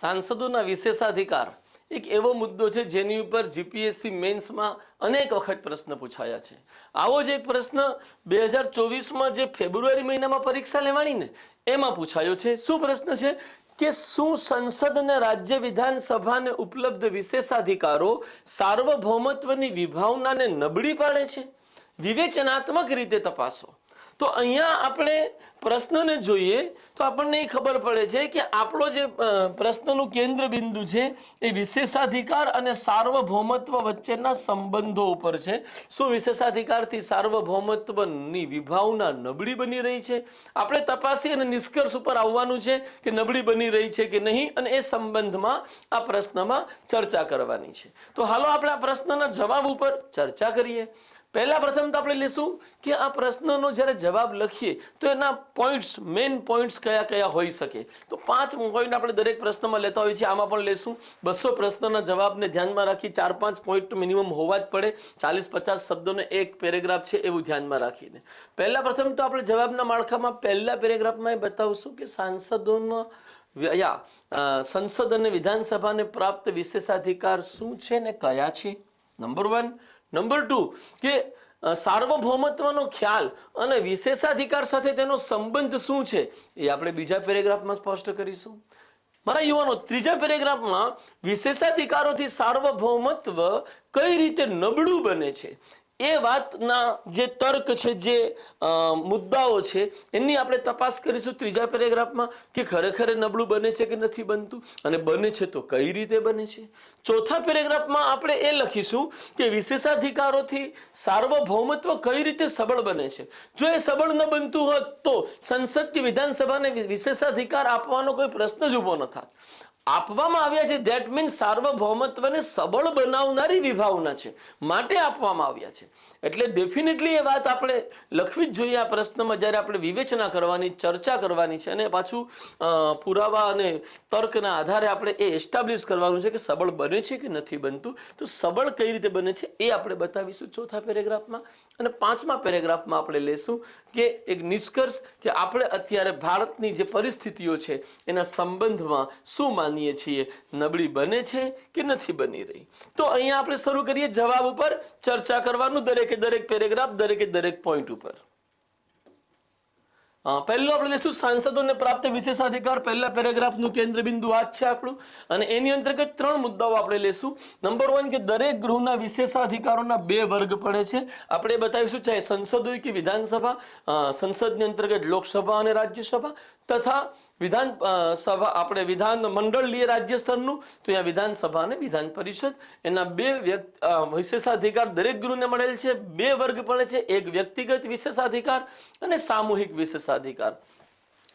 સાંસદોના વિશેષાધિકાર. એક એવો મુદ્દો છે જેની ઉપર જીપીએસસી મેન્સમાં અનેક વખત પ્રશ્ન પૂછાયા છે. આવો જ એક પ્રશ્ન બે હજાર ચોવીસમાં જે ફેબ્રુઆરી મહિનામાં પરીક્ષા લેવાની ને એમાં પૂછાયો છે. શું પ્રશ્ન છે? કે શું સંસદ અને રાજ્ય વિધાનસભાને ઉપલબ્ધ વિશેષાધિકારો સાર્વભૌમત્વની વિભાવનાને નબળી પાડે છે? વિવેચનાત્મક રીતે તપાસો. તો અહીંયા આપણે પ્રશ્નને જોઈએ તો આપણને એ ખબર પડે છે કે આપણો જે પ્રશ્નનું કેન્દ્ર બિંદુ છે એ વિશેષાધિકાર અને સાર્વભૌમત્વ વચ્ચેના સંબંધો ઉપર છે. શું વિશેષાધિકારથી સાર્વભૌમત્વની વિભાવના નબળી બની રહી છે? આપણે તપાસી અને નિષ્કર્ષ ઉપર આવવાનું છે કે નબળી બની રહી છે કે નહીં અને એ સંબંધમાં આ પ્રશ્નમાં ચર્ચા કરવાની છે. તો હાલો આપણે આ પ્રશ્નના જવાબ ઉપર ચર્ચા કરીએ. પહેલા પ્રથમ તો આપણે લેશું કે આ પ્રશ્નનો જ્યારે જવાબ લખીએ તો એના પોઈન્ટ્સ મેઇન પોઈન્ટ્સ કયા કયા હોઈ શકે. તો પાંચ પોઈન્ટ આપણે દરેક પ્રશ્નમાં લેતા હોઈએ છીએ. આમાં પણ લેશું. બસો પ્રશ્નના જવાબને ધ્યાનમાં રાખી ચાર પાંચ પોઈન્ટ મિનિમમ હોવા જ પડે. ચાલીસ પચાસ શબ્દોનો એક પેરેગ્રાફ છે એવું ધ્યાનમાં રાખીને. પહેલાં પ્રથમ તો આપણે જવાબના માળખામાં પહેલા પેરેગ્રાફમાં એ બતાવશું કે સાંસદોનો યા સંસદ અને વિધાનસભાને પ્રાપ્ત વિશેષાધિકાર શું છે ને કયા છે? નંબર વન નંબર ટુ કે સાર્વભૌમત્વનો ખ્યાલ અને વિશેષાધિકાર સાથે તેનો સંબંધ શું છે? એ આપણે બીજા પેરેગ્રાફમાં સ્પષ્ટ કરીશું. મારા યુવાનો, ત્રીજા પેરેગ્રાફમાં વિશેષાધિકારોથી સાર્વભૌમત્વ કઈ રીતે નબળું બને છે? એ વાતના જે તર્ક છે, જે મુદ્દાઓ છે, એની આપણે તપાસ કરીશું ત્રીજા પેરેગ્રાફમાં કે ખરેખર નબળું બને છે કે નથી બનતું? અને બને છે તો કઈ રીતે બને છે? ચોથા પેરેગ્રાફમાં આપણે એ લખીશું કે વિશેષાધિકારોથી સાર્વભૌમત્વ કઈ રીતે સબળ બને છે? જો એ સબળ ન બનતું હોત તો સંસદ કે વિધાનસભાને વિશેષાધિકાર આપવાનો કોઈ પ્રશ્ન જ ઊભો ન થાત. આપવામાં આવ્યા છે. ધેટ મીન્સ સાર્વભૌમત્વને સબળ બનાવનારી વિભાવના છે. માટે આપવામાં આવ્યા છે. એટલે ડેફિનેટલી એ વાત આપણે લખવી જ જોઈએ આ પ્રશ્નમાં જ્યારે આપણે વિવેચના કરવાની, ચર્ચા કરવાની છે અને પાછું પુરાવા અને તર્કના આધારે આપણે એ એસ્ટાબ્લિશ કરવાનું છે કે સબળ બને છે કે નથી બનતું. તો સબળ કઈ રીતે બને છે એ આપણે બતાવીશું ચોથા પેરેગ્રાફમાં અને પાંચમા પેરેગ્રાફમાં આપણે લેશું કે એક નિષ્કર્ષ કે આપણે અત્યારે ભારતની જે પરિસ્થિતિઓ છે, એના સંબંધમાં શું માનીએ છીએ? નબળી બને છે કે નથી બની રહી? તો અહીંયા આપણે શરૂ કરીએ જવાબ ઉપર. ચર્ચા કરવાનું દરેકે દરેક પેરેગ્રાફ, દરેકે દરેક પોઈન્ટ ઉપર. પહેલું આપણે લઈશું સાંસદોને પ્રાપ્ત વિશેષાધિકાર? પહેલા પેરેગ્રાફનું કેન્દ્ર બિંદુ આ છે આપણું. અને એની અંતર્ગત ત્રણ મુદ્દાઓ આપણે લેશું. નંબર વન કે દરેક ગૃહના વિશેષાધિકારોના બે વર્ગ પડે છે. આપણે બતાવીશું ચાહે સંસદ હોય કે વિધાનસભા. સંસદની અંતર્ગત લોકસભા અને રાજ્યસભા. તથા વિધાન સભા, આપણે વિધાન મંડળ લઈએ રાજ્ય સ્તરનું તો અહીંયા વિધાનસભા અને વિધાન પરિષદ. એના બે વ્યક્ત વિશેષાધિકાર દરેક ગૃહને મળેલ છે. બે વર્ગ પડે છે. એક વ્યક્તિગત વિશેષાધિકાર અને સામૂહિક વિશેષાધિકાર.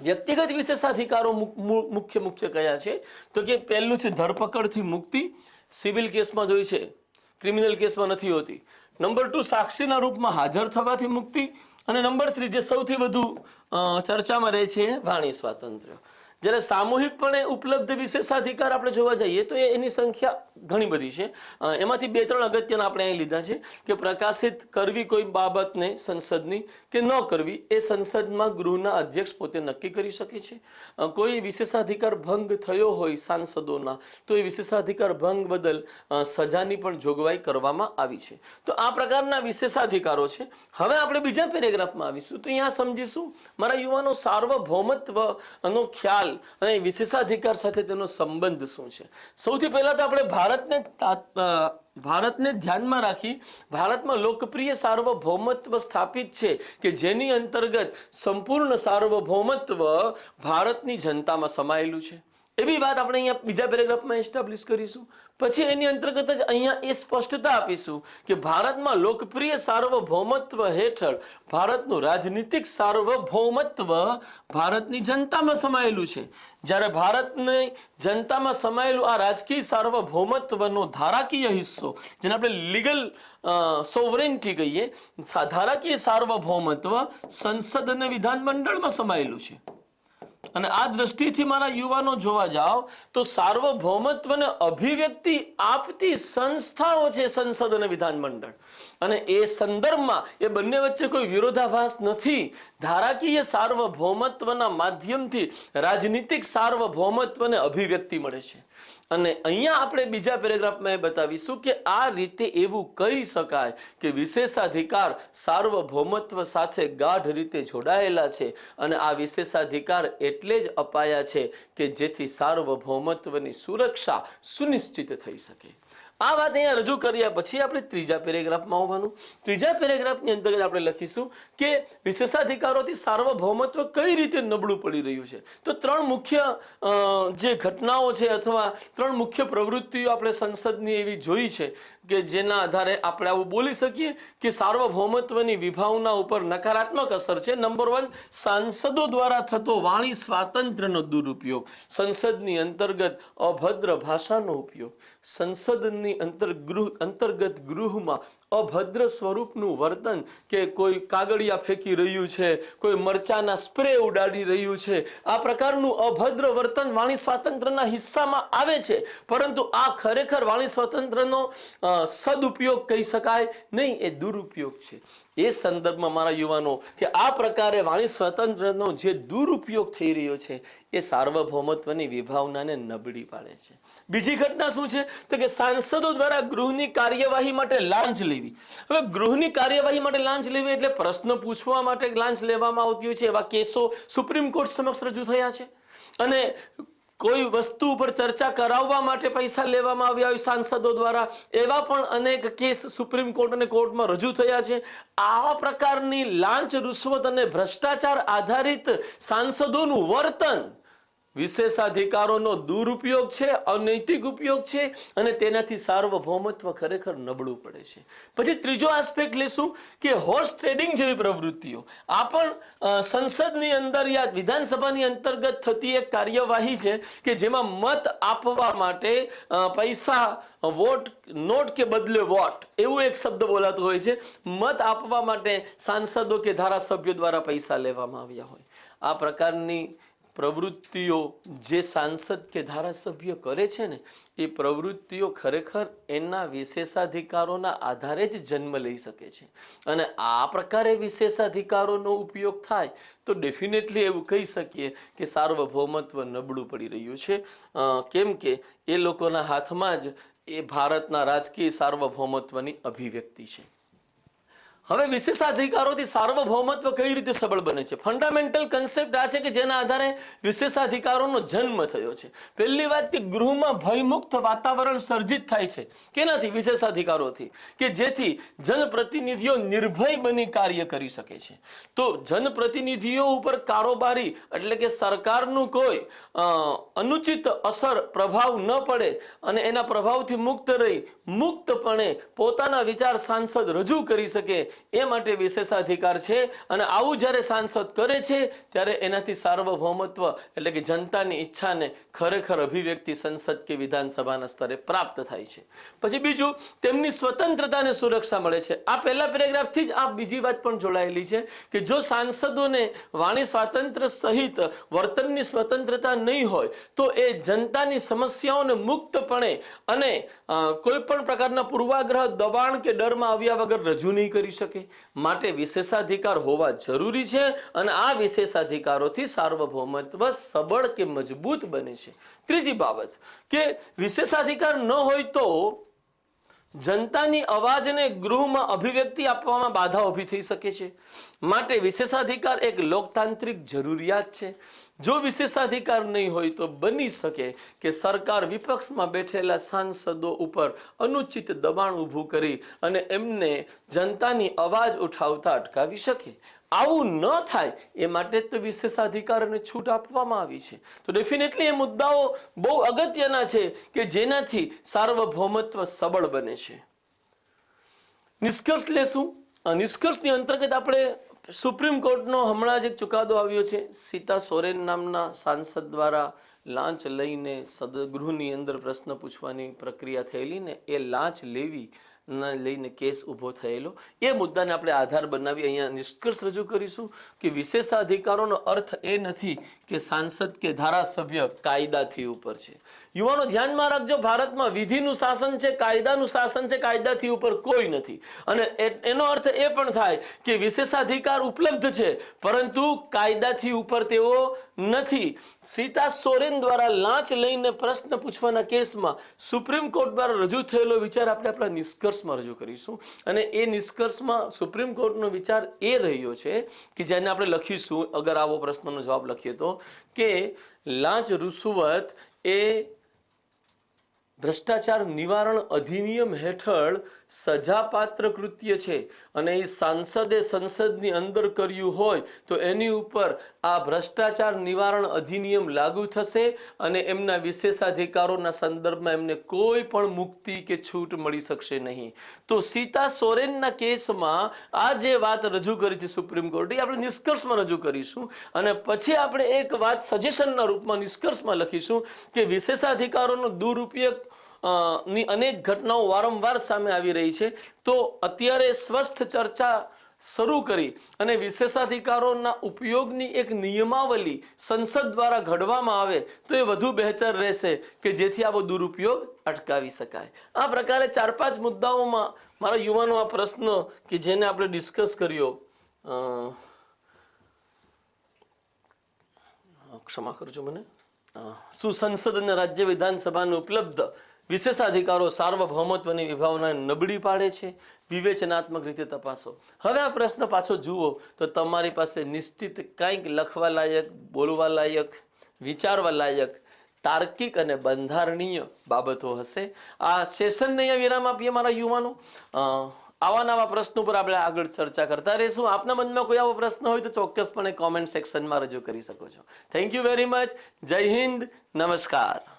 વ્યક્તિગત વિશેષાધિકારો મુખ્ય મુખ્ય કયા છે? તો કે પહેલું છે ધરપકડથી મુક્તિ, સિવિલ કેસમાં જોઈ છે. ક્રિમિનલ કેસમાં નથી હોતી. નંબર ટુ, સાક્ષીના રૂપમાં હાજર થવાથી મુક્તિ. અને નંબર થ્રી, જે સૌથી વધુ ચર્ચામાં રહે છે, વાણી સ્વાતંત્ર્ય. જ્યારે સામૂહિકપણે ઉપલબ્ધ વિશેષાધિકાર આપણે જોવા જઈએ, તો એની સંખ્યા ઘણી બધી છે. એમાંથી બે ત્રણ અગત્યના આપણે અહીં લીધા છે કે પ્રકાશિત કરવી કોઈ બાબતને સંસદની કે ન કરવી, એ સંસદમાં ગૃહના અધ્યક્ષ પોતે નક્કી કરી શકે છે. કોઈ વિશેષાધિકાર ભંગ થયો હોય સાંસદોના, તો એ વિશેષાધિકાર ભંગ બદલ સજાની પણ જોગવાઈ કરવામાં આવી છે. તો આ પ્રકારના વિશેષાધિકારો છે. હવે આપણે બીજા પેરેગ્રાફમાં આવીશું. તો અહીંયા સમજીશું, મારા યુવાનો સાર્વભૌમત્વનો ખ્યાલ અને વિશેષાધિકાર સાથે તેનો સંબંધ શું છે? સૌથી પહેલાં તો આપણે ભારતને ભારતને ધ્યાનમાં રાખી ભારતમાં લોકપ્રિય સાર્વભૌમત્વ સ્થાપિત છે કે જેની અંતર્ગત સંપૂર્ણ સાર્વભૌમત્વ ભારતની જનતામાં સમાયેલું છે. એવી વાત આપણે અહીંયા બીજા પેરેગ્રાફમાં એસ્ટાબ્લિશ કરીશું. પછી એની અંતર્ગત જ અહીંયા એ સ્પષ્ટતા આપીશું કે ભારતમાં લોકપ્રિય સાર્વભૌમત્વ હેઠળ ભારતનું રાજનીતિક સાર્વભૌમત્વ ભારતની જનતામાં સમાયેલું છે. જ્યારે ભારતની જનતામાં સમાયેલું આ રાજકીય સાર્વભૌમત્વનો ધારાકીય હિસ્સો, જેને આપણે લીગલ સોવરેન્ટી કહીએ ધારાકીય સાર્વભૌમત્વ સંસદ અને વિધાનમંડળમાં સમાયેલું છે. અને આ દ્રષ્ટિથી મારા યુવાનો જોવા જાઓ, તો સાર્વભૌમત્વને અભિવ્યક્તિ આપતી સંસ્થાઓ છે સંસદ અને વિધાન મંડળ. અને એ સંદર્ભમાં એ બંને વચ્ચે કોઈ વિરોધાભાસ નથી. ધારાકીય સાર્વભૌમત્વના માધ્યમથી રાજનીતિક સાર્વભૌમત્વને અભિવ્યક્તિ મળે છે. અને અહીંયા આપણે બીજા પેરેગ્રાફમાં એ બતાવીશું કે આ રીતે એવું કહી શકાય કે વિશેષાધિકાર સાર્વભૌમત્વ સાથે ગાઢ રીતે જોડાયેલા છે અને આ વિશેષાધિકાર એટલે જ અપાયા છે કે જેથી સાર્વભૌમત્વની સુરક્ષા સુનિશ્ચિત થઈ શકે. આ વાત અહીંયા રજૂ કર્યા પછી આપણે ત્રીજા પેરેગ્રાફમાં આવવાનું. ત્રીજા પેરેગ્રાફની અંતર્ગત આપણે લખીશું કે વિશેષાધિકારોથી સાર્વભૌમત્વ કઈ રીતે નબળું પડી રહ્યું છે. તો ત્રણ મુખ્ય જે ઘટનાઓ છે અથવા ત્રણ મુખ્ય પ્રવૃત્તિઓ આપણે સંસદની એવી જોઈ છે. કે જેના આધારે આપણે આવું બોલી શકીએ કે સાર્વભૌમત્વની વિભાવના ઉપર નકારાત્મક અસર છે. નંબર વન સાંસદો દ્વારા થતો વાણી સ્વાતંત્ર્યનો દુરુપયોગ. સંસદની અંતર્ગત અભદ્ર ભાષાનો ઉપયોગ. સંસદની અંતર્ગૃહ અંતર્ગત ગૃહમાં અભદ્ર સ્વરૂપનું વર્તન કે કોઈ કાગળિયા ફેંકી રહ્યું છે, કોઈ મરચાના સ્પ્રે ઉડાડી રહ્યું છે, આ પ્રકારનું અભદ્ર વર્તન વાણી સ્વાતંત્ર્યના હિસ્સામાં આવે છે. પરંતુ આ ખરેખર વાણી સ્વાતંત્ર્યનો સદુપયોગ કહી શકાય નહીં, એ દુરુપયોગ છે. એ સંદર્ભમાં મારા યુવાનો, કે આ પ્રકારે વાણી સ્વતંત્રનો જે દુરુપયોગ થઈ રહ્યો છે, એ સાર્વભૌમત્વની વિભાવનાને નબળી પાડે છે. બીજી ઘટના શું છે? તો કે સાંસદો દ્વારા ગૃહની કાર્યવાહી માટે લાંચ લેવી. હવે ગૃહની કાર્યવાહી માટે લાંચ લેવી એટલે પ્રશ્ન પૂછવા માટે લાંચ લેવામાં આવતી હોય છે એવા કેસો સુપ્રીમ કોર્ટ સમક્ષ રજૂ થયા છે. અને કોઈ વસ્તુ ઉપર ચર્ચા કરાવવા માટે પૈસા લેવામાં આવ્યા હોય સાંસદો દ્વારા, એવા પણ અનેક કેસ સુપ્રીમ કોર્ટ અને કોર્ટમાં રજૂ થયા છે. આવા પ્રકારની લાંચ, રૂશ્વત અને ભ્રષ્ટાચાર આધારિત સાંસદોનું વર્તન વિશેષાધિકારોનો દુરુપયોગ છે, અનૈતિક ઉપયોગ છે અને તેનાથી સાર્વભૌમત્વ ખરેખર નબળું પડે છે. પછી ત્રીજો આસ્પેક્ટ લેશું કે હોર્સ ટ્રેડિંગ જેવી પ્રવૃત્તિઓ. આ પણ સંસદની અંદર યા વિધાનસભાની અંતર્ગત થતી એક કાર્યવાહી છે કે જેમાં મત આપવા માટે પૈસા, વોટ, નોટ કે બદલે વોટ, એવું એક શબ્દ બોલાતો હોય છે. મત આપવા માટે સાંસદો કે ધારાસભ્યો દ્વારા પૈસા લેવામાં આવ્યા હોય. આ પ્રકારની પ્રવૃત્તિઓ જે સાંસદ કે ધારાસભ્ય કરે છે ને, એ પ્રવૃત્તિઓ ખરેખર એના વિશેષાધિકારોના આધારે જ જન્મ લઈ શકે છે. અને આ પ્રકારે વિશેષાધિકારોનો ઉપયોગ થાય, તો ડેફિનેટલી એવું કહી શકીએ કે સાર્વભૌમત્વ નબળું પડી રહ્યું છે. કેમ કે એ લોકોના હાથમાં જ એ ભારતના રાજકીય સાર્વભૌમત્વની અભિવ્યક્તિ છે. હવે વિશેષાધિકારોથી સાર્વભૌમત્વ કઈ રીતે સબળ બને છે? ફંડામેન્ટલ કન્સેપ્ટ આ છે કે જેના આધારે વિશેષાધિકારોનો જન્મ થયો છે. પહેલી વાત કે ગૃહમાં ભયમુક્ત વાતાવરણ સર્જિત થાય છે. કેનાથી? વિશેષાધિકારોથી. કે જેથી જનપ્રતિનિધિઓ નિર્ભય બની કાર્ય કરી શકે છે. તો જનપ્રતિનિધિઓ ઉપર કારોબારી એટલે કે સરકારનું કોઈ અનુચિત અસર, પ્રભાવ ન પડે અને એના પ્રભાવથી મુક્ત રહી, મુક્તપણે પોતાના વિચાર સાંસદ રજૂ કરી શકે એ માટે વિશેષાધિકાર છે. અને આવું જ્યારે સાંસદ કરે છે, ત્યારે એનાથી સાર્વભૌમત્વ એટલે કે જનતાની ઈચ્છાને ખરેખર અભિવ્યક્તિ સંસદ કે વિધાનસભાના સ્તરે પ્રાપ્ત થાય છે. પછી બીજું, તેમની સ્વતંત્રતાને સુરક્ષા મળે છે. આ પહેલા પેરેગ્રાફથી જ આ બીજી વાત પણ જોડાયેલી છે કે જો સાંસદોને વાણી સ્વાતંત્ર્ય સહિત વર્તનની સ્વતંત્રતા નહીં હોય, તો એ જનતાની સમસ્યાઓને મુક્તપણે અને કોઈ પણ પ્રકારના પૂર્વાગ્રહ દબાણ કે ડરમાં આવ્યા વગર રજૂ નહીં કરી શકે. માટે વિશેષાધિકાર હોવા જરૂરી છે અને આ વિશેષાધિકારોથી સાર્વભૌમત્વ સબળ કે મજબૂત બને છે. ત્રીજી બાબત, કે વિશેષાધિકાર ન હોય તો જનતાની અવાજને ગૃહમાં અભિવ્યક્તિ આપવામાં બાધા ઊભી થઈ શકે છે. માટે વિશેષાધિકાર એક લોકતાંત્રિક જરૂરિયાત છે. જો વિશેષાધિકાર નહીં હોય તો બની શકે કે સરકાર વિપક્ષમાં બેઠેલા સાંસદો ઉપર અનુચિત દબાણ ઊભું કરી અને એમને જનતાની અવાજ ઉઠાવતા અટકાવી શકે. આવું ન થાય, એ માટે જ તો વિશેષાધિકાર અને છૂટ આપવામાં આવી છે. તો ડેફિનેટલી એ મુદ્દાઓ બહુ અગત્યના છે કે જેનાથી સાર્વભૌમત્વ સબળ બને છે. નિષ્કર્ષ લેશું. નિષ્કર્ષની અંતર્ગત આપણે સુપ્રીમ કોર્ટનો હમણાં જ એક ચુકાદો આવ્યો છે. સીતા સોરેન નામના સાંસદ દ્વારા લાંચ લઈને સદગૃહની અંદર પ્રશ્ન પૂછવાની પ્રક્રિયા થયેલી ને એ લાંચ લેવી લઈને કેસ ઊભો થયેલો. એ મુદ્દાને આપણે આધાર બનાવી અહીંયા નિષ્કર્ષ રજૂ કરીશું કે વિશેષાધિકારોનો અર્થ એ નથી કે સાંસદ કે ધારાસભ્ય કાયદાથી ઉપર છે. યુવાનો ધ્યાનમાં રાખજો, ભારતમાં વિધિનું શાસન છે, કાયદાનું શાસન છે, કાયદાથી ઉપર કોઈ નથી. અને એનો અર્થ એ પણ થાય કે વિશેષાધિકાર ઉપલબ્ધ છે, પરંતુ કાયદાથી ઉપર તેઓ નથી. સીતા સોરેન દ્વારા લાંચ લઈને પ્રશ્ન પૂછવાના કેસમાં સુપ્રીમ કોર્ટ દ્વારા રજૂ થયેલો વિચાર આપણે આપણા નિષ્કર્ષમાં રજૂ કરીશું. અને એ નિષ્કર્ષમાં સુપ્રીમ કોર્ટનો વિચાર એ રહ્યો છે કે જેને આપણે લખીશું, અગર આવો પ્રશ્નનો જવાબ લખીએ તો, કે લાંચ રૂસુવત એ ભ્રષ્ટાચાર નિવારણ અધિનિયમ હેઠળ સજાપાત્ર કૃત્ય છે. અને એ સાંસદે સંસદની અંદર કર્યું હોય તો એની ઉપર આ ભ્રષ્ટાચાર નિવારણ અધિનિયમ લાગુ થશે અને એમના વિશેષાધિકારોના સંદર્ભમાં એમને કોઈ પણ મુક્તિ કે છૂટ મળી શકશે નહીં. તો સીતા સોરેનના કેસમાં આ જે વાત રજૂ કરી છે સુપ્રીમ કોર્ટે આપણે નિષ્કર્ષમાં રજૂ કરીશું. અને પછી આપણે એક વાત સજેશનના રૂપમાં નિષ્કર્ષમાં લખીશું કે વિશેષાધિકારોનો દુરુપયોગ ની અનેક ઘટનાઓ વારંવાર સામે આવી રહી છે. તો અત્યારે સ્વસ્થ ચર્ચા શરૂ કરી અને વિશેષાધિકારોના ઉપયોગની એક નિયમાવલી સંસદ દ્વારા ઘડવામાં આવે તો એ વધુ બહેતર રહેશે કે જેથી આવો દુરુપયોગ અટકાવી શકાય. આ પ્રકારે ચાર પાંચ મુદ્દાઓમાં મારા યુવાનો આ પ્રશ્ન કે જેને આપણે ડિસ્કસ કર્યો ક્ષમા કરજો મને. શું સંસદ અને રાજ્ય વિધાનસભાને ઉપલબ્ધ વિશેષાધિકારો સાર્વભૌમત્વની વિભાવનાને નબળી પાડે છે. વિવેચનાત્મક રીતે તપાસો. હવે આ પ્રશ્ન પાછો જુઓ તો તમારી પાસે નિશ્ચિત કંઈક લખવા લાયક બોલવા લાયક વિચારવા લાયક તાર્કિક અને બંધારણીય બાબતો હશે. આ સેશનને અહીંયા વિરામ આપીએ મારા યુવાનો. આવા નવા પ્રશ્નો પર આપણે આગળ ચર્ચા કરતા રહીશું. આપના મનમાં કોઈ આવો પ્રશ્ન હોય તો ચોક્કસપણે કોમેન્ટ સેક્શનમાં રજૂ કરી શકો છો. થેન્ક યુ વેરી મચ જય હિન્દ. નમસ્કાર.